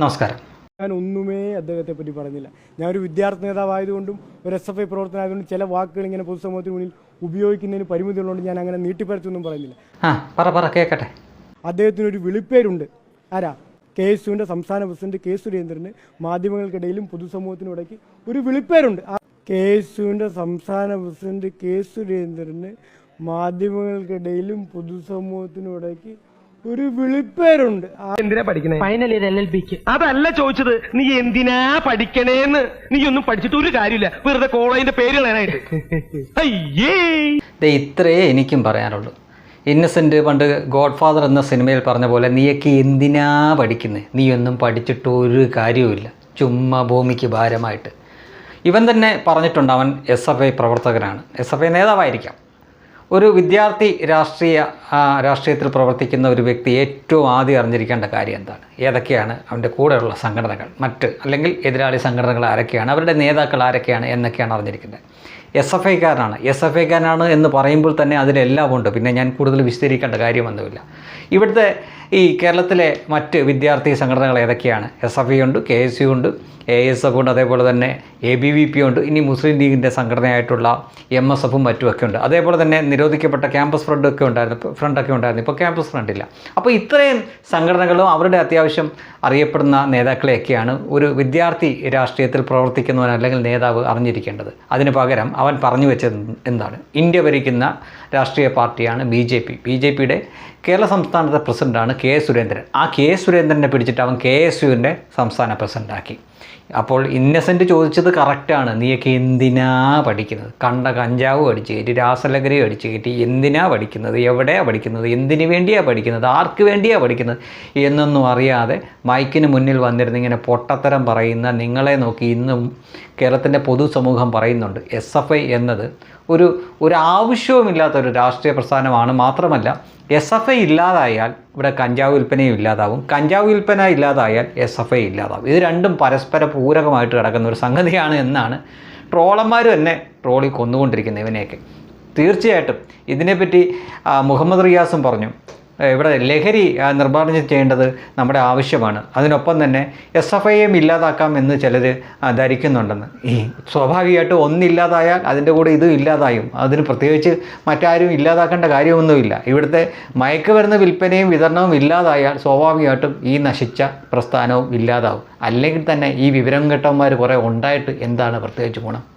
നമസ്കാരം. ഞാൻ ഒന്നുമേ അദ്ദേഹത്തെ പറ്റി പറഞ്ഞില്ല. ഞാൻ ഒരു വിദ്യാർത്ഥി നേതാവായതുകൊണ്ടും ഒരു എസ് എഫ് ഐ പ്രവർത്തനമായതുകൊണ്ടും ചില വാക്കുകൾ ഇങ്ങനെ പൊതുസമൂഹത്തിന് മുന്നിൽ ഉപയോഗിക്കുന്നതിന് പരിമിതികളുണ്ട് ഞാൻ അങ്ങനെ നീട്ടിപ്പരച്ചൊന്നും പറയുന്നില്ല. ആ പറ പറ കേൾക്കട്ടെ അദ്ദേഹത്തിന് ഒരു വിളിപ്പേരുണ്ട്. ആരാ? കെ എസ് യുവിന്റെ സംസ്ഥാന പ്രസിഡന്റ് കെ സുരേന്ദ്രന് മാധ്യമങ്ങൾക്കിടയിലും പൊതുസമൂഹത്തിനും ഇടയ്ക്ക് ഒരു വിളിപ്പേരുണ്ട്. ആ കെ എസ് യുവിന്റെ സംസ്ഥാന പ്രസിഡന്റ് കെ സുരേന്ദ്രന് മാധ്യമങ്ങൾക്കിടയിലും പൊതുസമൂഹത്തിനും ഇടയ്ക്ക് ഒരു വിളിപ്പേരുണ്ട്. എന്തിനാ പഠിക്കണേ? ഫൈനൽ ഇയർ എൽ എൽ ബിക്ക് അതല്ല ചോദിച്ചത്. നീ എന്തിനാ പഠിക്കണേന്ന്? നീ ഒന്നും പഠിച്ചിട്ട് ഒരു കാര്യമില്ല. വെറുതെ കോളേജിന്റെ പേര് കളയാനായിട്ട് അയ്യേ! ദേ ഇത്രയേ എനിക്കും പറയാനുള്ളൂ. ഇന്നസെന്റ് പണ്ട് ഗോഡ് ഫാദർ എന്ന സിനിമയിൽ പറഞ്ഞ പോലെ നീയൊക്കെ എന്തിനാ പഠിക്കുന്നത് നീ ഒന്നും പഠിച്ചിട്ട് ഒരു കാര്യവുമില്ല. ചുമ്മാ ഭൂമിക്ക് ഭാരമായിട്ട്. ഇവൻ തന്നെ പറഞ്ഞിട്ടുണ്ട് അവൻ എസ് എഫ് ഐ പ്രവർത്തകനാണ്. എസ് എഫ് ഐ നേതാവായിരിക്കാം. ഒരു വിദ്യാർത്ഥി രാഷ്ട്രീയ ആ, രാഷ്ട്രീയത്തിൽ പ്രവർത്തിക്കുന്ന ഒരു വ്യക്തി ഏറ്റവും ആദ്യം അറിഞ്ഞിരിക്കേണ്ട കാര്യം എന്താണ്? ഏതൊക്കെയാണ് അവന്റെ കൂടെയുള്ള സംഘടനകൾ? മറ്റ് അല്ലെങ്കിൽ എതിരാളി സംഘടനകൾ ആരൊക്കെയാണ്? അവരുടെ നേതാക്കൾ ആരൊക്കെയാണ്? എന്നൊക്കെയാണ് അറിഞ്ഞിരിക്കുന്നത്. എസ് എഫ് ഐക്കാരനാണ് എസ് എഫ് ഐക്കാരനാണ് എന്ന് പറയുമ്പോൾ തന്നെ അതിലെല്ലാം ഉണ്ട്. പിന്നെ ഞാൻ കൂടുതൽ വിശദീകരിക്കേണ്ട കാര്യമൊന്നുമില്ല. ഇവിടുത്തെ ഈ കേരളത്തിലെ മറ്റ് വിദ്യാർത്ഥി സംഘടനകൾ ഏതൊക്കെയാണ്? എസ് എഫ് ഐ ഉണ്ട് കെ എസ് യു ഉണ്ട് എ എസ് എഫ് ഉണ്ട് അതേപോലെ തന്നെ എ ബി വി പി ഉണ്ട് ഇനി മുസ്ലിം ലീഗിന്റെ സംഘടനയായിട്ടുള്ള എം എസ് എഫും മറ്റുമൊക്കെ ഉണ്ട്. അതേപോലെ തന്നെ നിരോധിക്കപ്പെട്ട ക്യാമ്പസ് ഫ്രണ്ട് ഒക്കെ ഉണ്ടായിരുന്നു. ഫ്രണ്ടൊക്കെ ഉണ്ടായിരുന്നു. ഇപ്പോൾ ക്യാമ്പസ് ഫ്രണ്ടില്ല അപ്പോൾ ഇത്രയും സംഘടനകളും അവരുടെ അത്യാവശ്യം അറിയപ്പെടുന്ന നേതാക്കളെയൊക്കെയാണ് ഒരു വിദ്യാർത്ഥി രാഷ്ട്രീയത്തിൽ പ്രവർത്തിക്കുന്നവൻ അല്ലെങ്കിൽ നേതാവ് അറിഞ്ഞിരിക്കേണ്ടത്. അതിന് പകരം അവൻ പറഞ്ഞു വെച്ചത് എന്താണ്? ഇന്ത്യ ഭരിക്കുന്ന രാഷ്ട്രീയ പാർട്ടിയാണ് B J P. B J പിയുടെ കേരള സംസ്ഥാനത്തെ പ്രസിഡന്റാണ് കെ സുരേന്ദ്രൻ. ആ കെ സുരേന്ദ്രനെ പിടിച്ചിട്ട് അവൻ കെ എസ് യുവിന്റെ സംസ്ഥാന പ്രസിഡന്റാക്കി അപ്പോൾ ഇന്നസെന്റ് ചോദിച്ചത് കറക്റ്റാണ് നീയൊക്കെ എന്തിനാ പഠിക്കുന്നത്? കണ്ട കഞ്ചാവ് അടിച്ച് കയറ്റി രാസലഹരി അടിച്ച് കയറ്റി എന്തിനാ പഠിക്കുന്നത്? എവിടെയാണ് പഠിക്കുന്നത്? എന്തിനു വേണ്ടിയാണ് പഠിക്കുന്നത്? ആർക്ക് വേണ്ടിയാണ് പഠിക്കുന്നത്? എന്നൊന്നും അറിയാതെ മൈക്കിന് മുന്നിൽ വന്നിരുന്ന് ഇങ്ങനെ പൊട്ടത്തരം പറയുന്ന നിങ്ങളെ നോക്കി ഇന്നും കേരളത്തിന്റെ പൊതുസമൂഹം പറയുന്നുണ്ട്. എസ് എഫ് ഐ എന്നത് ഒരു ഒരു ആവശ്യവുമില്ലാത്ത ഒരു രാഷ്ട്രീയ പ്രസ്ഥാനമാണ് മാത്രമല്ല എസ് എഫ് ഐ ഇല്ലാതായാൽ ഇവിടെ കഞ്ചാവ് വിൽപ്പനയും ഇല്ലാതാവും. കഞ്ചാവ് വിൽപ്പന ഇല്ലാതായാൽ എസ് എഫ് ഐ ഇല്ലാതാവും. ഇത് രണ്ടും പരസ്പര പൂരകമായിട്ട് കിടക്കുന്ന ഒരു സംഗതിയാണ് എന്നാണ് ട്രോളന്മാർ തന്നെ ട്രോളി കൊന്നുകൊണ്ടിരിക്കുന്നത് ഇവനെയൊക്കെ. തീർച്ചയായിട്ടും. ഇതിനെപ്പറ്റി മുഹമ്മദ് റിയാസും പറഞ്ഞു. ഇവിടെ ലഹരി നിർമ്മാർജനം ചെയ്യേണ്ടത് നമ്മുടെ ആവശ്യമാണ്. അതിനൊപ്പം തന്നെ എസ് എഫ് ഐയും ഇല്ലാതാക്കാം എന്ന് ചിലർ ധരിക്കുന്നുണ്ടെന്ന്. ഈ സ്വാഭാവികമായിട്ടും ഒന്നില്ലാതായാൽ അതിന്റെ കൂടെ ഇതും ഇല്ലാതായും. അതിന് പ്രത്യേകിച്ച് മറ്റാരും ഇല്ലാതാക്കേണ്ട കാര്യമൊന്നുമില്ല. ഇവിടുത്തെ മയക്കുമരുന്ന് വിൽപ്പനയും വിതരണവും ഇല്ലാതായാൽ സ്വാഭാവികമായിട്ടും ഈ നശിച്ച പ്രസ്ഥാനവും ഇല്ലാതാവും. അല്ലെങ്കിൽ തന്നെ ഈ വിവരം കെട്ടന്മാർ കുറേ ഉണ്ടായിട്ട് എന്താണ് പ്രത്യേകിച്ച് ഗുണം?